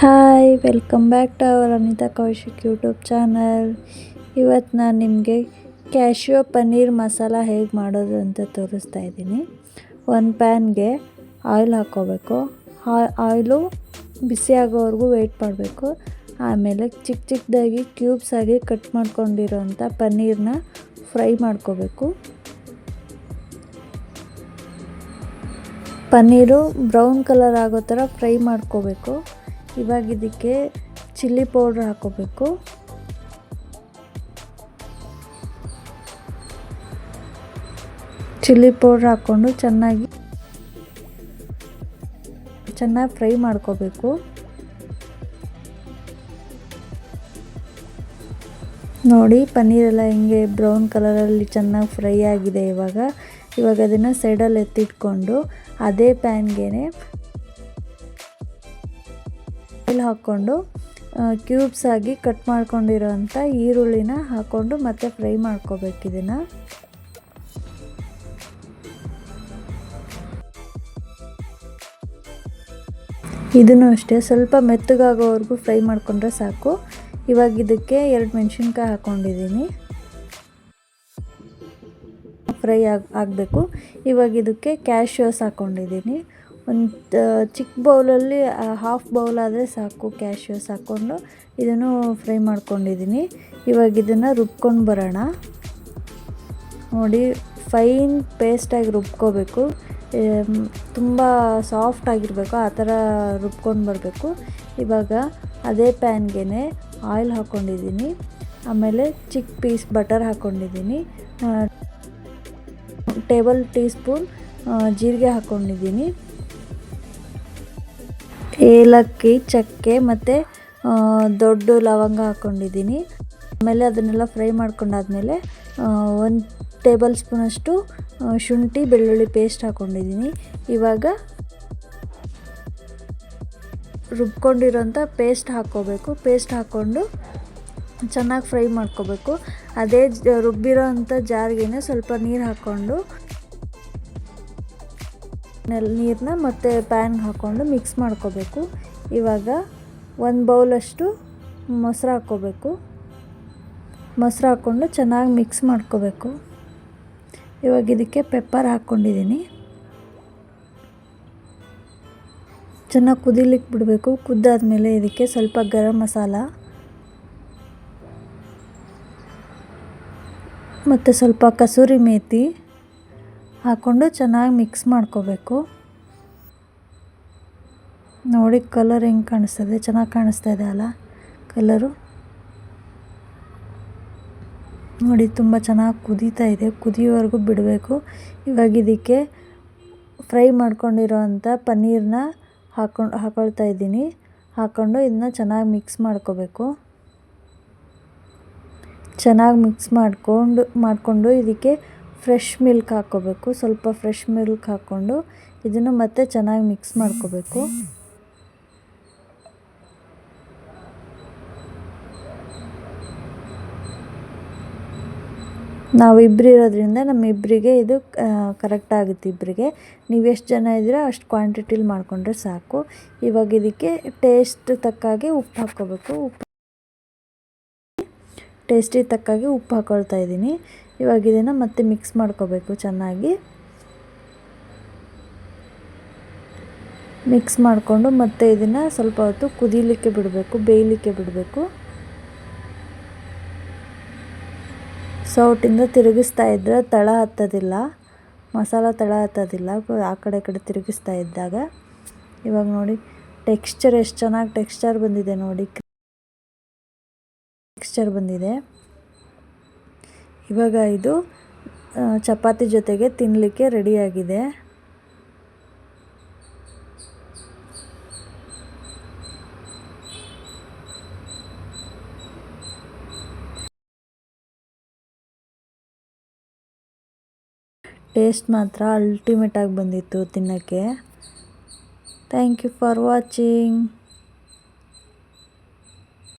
Hi, welcome back to our Anitha Kaushik YouTube channel. ಇವತ್ತು ನಾನು ನಿಮಗೆ ಕ್ಯಾಶ್ಯೂ ಪನ್ನೀರ್ ಮಸಾಲ ಹೇಗೆ ಮಾಡೋದು ಅಂತ ತೋರಿಸ್ತಾ ಇದ್ದೀನಿ. ಒಂದು ಪ್ಯಾನ್ಗೆ ಆಯಿಲ್ ಹಾಕ್ಕೋಬೇಕು. ಆಯಿಲು ಬಿಸಿ ಆಗೋವರೆಗೂ ವೆಯ್ಟ್ ಮಾಡಬೇಕು. ಆಮೇಲೆ ಚಿಕ್ಕ ಚಿಕ್ಕದಾಗಿ ಕ್ಯೂಬ್ಸ್ ಆಗಿ ಕಟ್ ಮಾಡ್ಕೊಂಡಿರೋಂಥ ಪನ್ನೀರನ್ನ ಫ್ರೈ ಮಾಡ್ಕೋಬೇಕು. ಪನ್ನೀರು ಬ್ರೌನ್ ಕಲರ್ ಆಗೋ ಥರ ಫ್ರೈ ಮಾಡ್ಕೋಬೇಕು. ಇವಾಗ ಇದಕ್ಕೆ ಚಿಲ್ಲಿ ಪೌಡ್ರ್ ಹಾಕೋಬೇಕು. ಚಿಲ್ಲಿ ಪೌಡ್ರ್ ಹಾಕ್ಕೊಂಡು ಚೆನ್ನಾಗಿ ಚೆನ್ನಾಗಿ ಫ್ರೈ ಮಾಡ್ಕೋಬೇಕು. ನೋಡಿ, ಪನ್ನೀರೆಲ್ಲ ಹಿಂಗೆ ಬ್ರೌನ್ ಕಲರಲ್ಲಿ ಚೆನ್ನಾಗಿ ಫ್ರೈ ಆಗಿದೆ ಇವಾಗ. ಇವಾಗ ಅದನ್ನು ಸೈಡಲ್ಲಿ ಎತ್ತಿಟ್ಕೊಂಡು ಅದೇ ಪ್ಯಾನ್ಗೆ ಆಯಿಲ್ ಹಾಕ್ಕೊಂಡು ಕ್ಯೂಬ್ಸ್ ಆಗಿ ಕಟ್ ಮಾಡ್ಕೊಂಡಿರೋಂಥ ಈರುಳ್ಳಿನ ಹಾಕ್ಕೊಂಡು ಮತ್ತೆ ಫ್ರೈ ಮಾಡ್ಕೋಬೇಕು ಇದನ್ನು. ಇದನ್ನು ಅಷ್ಟೇ, ಸ್ವಲ್ಪ ಮೆತ್ತಗಾಗೋವರೆಗೂ ಫ್ರೈ ಮಾಡಿಕೊಂಡ್ರೆ ಸಾಕು. ಇವಾಗ ಇದಕ್ಕೆ ಎರಡು ಮೆಣಸಿನ್ಕಾಯಿ ಹಾಕ್ಕೊಂಡಿದ್ದೀನಿ ಫ್ರೈ ಆಗಿ, ಆಗಬೇಕು. ಇವಾಗ ಇದಕ್ಕೆ ಕ್ಯಾಶ್ಯೂಸ್ ಹಾಕ್ಕೊಂಡಿದ್ದೀನಿ ಒಂದು ಚಿಕ್ಕ ಬೌಲಲ್ಲಿ ಹಾಫ್ ಬೌಲ್ ಆದರೆ ಸಾಕು ಕ್ಯಾಶ್ಯೂಸ್ ಹಾಕ್ಕೊಂಡು ಇದನ್ನು ಫ್ರೈ ಮಾಡ್ಕೊಂಡಿದ್ದೀನಿ. ಇವಾಗ ಇದನ್ನು ರುಬ್ಕೊಂಡು ಬರೋಣ. ನೋಡಿ ಫೈನ್ ಪೇಸ್ಟಾಗಿ ರುಬ್ಕೋಬೇಕು. ತುಂಬ ಸಾಫ್ಟ್ ಆಗಿರಬೇಕು, ಆ ಥರ ರುಬ್ಕೊಂಡು ಬರಬೇಕು. ಇವಾಗ ಅದೇ ಪ್ಯಾನ್ಗೆ ಆಯಿಲ್ ಹಾಕ್ಕೊಂಡಿದ್ದೀನಿ ಆಮೇಲೆ ಚಿಕ್ಕ ಪೀಸ್ ಬಟರ್ ಹಾಕ್ಕೊಂಡಿದ್ದೀನಿ ಟೇಬಲ್ ಟೀ ಸ್ಪೂನ್ ಜೀರಿಗೆ ಹಾಕ್ಕೊಂಡಿದ್ದೀನಿ ಏಲಕ್ಕಿ, ಚಕ್ಕೆ ಮತ್ತು ದೊಡ್ಡ ಲವಂಗ ಹಾಕ್ಕೊಂಡಿದ್ದೀನಿ ಆಮೇಲೆ ಅದನ್ನೆಲ್ಲ ಫ್ರೈ ಮಾಡ್ಕೊಂಡಾದ್ಮೇಲೆ ಒಂದು ಟೇಬಲ್ ಸ್ಪೂನಷ್ಟು ಶುಂಠಿ, ಬೆಳ್ಳುಳ್ಳಿ ಪೇಸ್ಟ್ ಹಾಕ್ಕೊಂಡಿದ್ದೀನಿ ಇವಾಗ ರುಬ್ಕೊಂಡಿರೋಂಥ ಪೇಸ್ಟ್ ಹಾಕ್ಕೋಬೇಕು. ಪೇಸ್ಟ್ ಹಾಕ್ಕೊಂಡು ಚೆನ್ನಾಗಿ ಫ್ರೈ ಮಾಡ್ಕೋಬೇಕು. ಅದೇ ರುಬ್ಬಿರೋ ಅಂಥ ಜಾರ್ಗೆ ಸ್ವಲ್ಪ ನೀರು ಹಾಕ್ಕೊಂಡು ನೀರನ್ನ ಮತ್ತು ಪ್ಯಾನ್ಗೆ ಹಾಕ್ಕೊಂಡು ಮಿಕ್ಸ್ ಮಾಡ್ಕೋಬೇಕು. ಇವಾಗ ಒಂದು ಬೌಲಷ್ಟು ಮೊಸರು ಹಾಕ್ಕೋಬೇಕು. ಮೊಸರು ಹಾಕ್ಕೊಂಡು ಚೆನ್ನಾಗಿ ಮಿಕ್ಸ್ ಮಾಡ್ಕೋಬೇಕು. ಇವಾಗ ಇದಕ್ಕೆ ಪೆಪ್ಪರ್ ಹಾಕ್ಕೊಂಡಿದ್ದೀನಿ. ಚೆನ್ನಾಗಿ ಕುದಿಲಿಕ್ಕೆ ಬಿಡಬೇಕು. ಕುದ್ದಾದ್ಮೇಲೆ ಇದಕ್ಕೆ ಸ್ವಲ್ಪ ಗರಂ ಮಸಾಲ. ಮತ್ತು ಸ್ವಲ್ಪ ಕಸೂರಿ ಮೇಥಿ ಹಾಕ್ಕೊಂಡು ಚೆನ್ನಾಗಿ ಮಿಕ್ಸ್ ಮಾಡ್ಕೋಬೇಕು. ನೋಡಿ ಕಲರ್ ಹೆಂಗೆ ಕಾಣಿಸ್ತದೆ, ಚೆನ್ನಾಗಿ ಕಾಣಿಸ್ತಾ ಇದೆ ಅಲ್ಲ ಕಲರು? ನೋಡಿ ತುಂಬ ಚೆನ್ನಾಗಿ ಕುದೀತಾ ಇದೆ, ಕುದಿಯೋವರೆಗೂ ಬಿಡಬೇಕು. ಇವಾಗ ಇದಕ್ಕೆ ಫ್ರೈ ಮಾಡ್ಕೊಂಡಿರೋ ಅಂಥ ಪನ್ನೀರನ್ನ ಹಾಕೊಂಡು, ಹಾಕೊಳ್ತಾ ಇದ್ದೀನಿ. ಹಾಕ್ಕೊಂಡು ಇದನ್ನ ಚೆನ್ನಾಗಿ ಮಿಕ್ಸ್ ಮಾಡ್ಕೋಬೇಕು. ಚೆನ್ನಾಗಿ ಮಿಕ್ಸ್ ಮಾಡಿಕೊಂಡು ಮಾಡಿಕೊಂಡು ಇದಕ್ಕೆ ಫ್ರೆಶ್ ಮಿಲ್ಕ್ ಹಾಕ್ಕೋಬೇಕು. ಸ್ವಲ್ಪ ಫ್ರೆಶ್ ಮಿಲ್ಕ್ ಹಾಕ್ಕೊಂಡು ಇದನ್ನು ಮತ್ತೆ ಚೆನ್ನಾಗಿ ಮಿಕ್ಸ್ ಮಾಡ್ಕೋಬೇಕು. ನಾವು ಇಬ್ಬರು ಇರೋದ್ರಿಂದ ನಮ್ಮಿಬ್ಬರಿಗೆ ಇದು ಕರೆಕ್ಟ್ ಆಗುತ್ತೆ ಇಬ್ಬರಿಗೆ ನೀವು ಎಷ್ಟು ಜನ ಇದ್ದೀರೋ ಅಷ್ಟು ಕ್ವಾಂಟಿಟಿಲಿ ಮಾಡಿಕೊಂಡ್ರೆ ಸಾಕು. ಇವಾಗ ಇದಕ್ಕೆ ಟೇಸ್ಟ್ ತಕ್ಕಾಗೆ ಉಪ್ಪು ಹಾಕ್ಕೋಬೇಕು. ಉಪ್ಪು ಟೇಸ್ಟಿಗೆ ತಕ್ಕಾಗೆ ಉಪ್ಪು ಹಾಕ್ಕೊಳ್ತಾ ಇದ್ದೀನಿ. ಇವಾಗ ಇದನ್ನು ಮತ್ತೆ ಮಿಕ್ಸ್ ಮಾಡ್ಕೋಬೇಕು ಚೆನ್ನಾಗಿ. ಮಿಕ್ಸ್ ಮಾಡಿಕೊಂಡು ಮತ್ತೆ ಇದನ್ನು ಸ್ವಲ್ಪ ಹೊತ್ತು ಕುದೀಲಿಕ್ಕೆ ಬಿಡಬೇಕು, ಬೇಯಲಿಕ್ಕೆ ಬಿಡಬೇಕು. ಸೌಟಿಂದ ತಿರುಗಿಸ್ತಾ ಇದ್ದರೆ ತಳ ಹತ್ತೋದಿಲ್ಲ, ಮಸಾಲ ತಳ ಹತ್ತೋದಿಲ್ಲ, ಆ ಕಡೆ ಕಡೆ ತಿರುಗಿಸ್ತಾ ಇದ್ದಾಗ. ಇವಾಗ ನೋಡಿ ಟೆಕ್ಸ್ಚರ್ ಎಷ್ಟು ಚೆನ್ನಾಗಿ ಟೆಕ್ಸ್ಚರ್ ಬಂದಿದೆ ನೋಡಿ. ಟೆಕ್ಸ್ಚರ್ ಬಂದಿದೆ. ಇವಾಗ ಇದು ಚಪಾತಿ ಜೊತೆಗೆ ತಿನ್ನಲಿಕ್ಕೆ ರೆಡಿಯಾಗಿದೆ. ಟೇಸ್ಟ್ ಮಾತ್ರ ಅಲ್ಟಿಮೇಟಾಗಿ ಬಂದಿತ್ತು ತಿನ್ನೋಕ್ಕೆ. Thank you for watching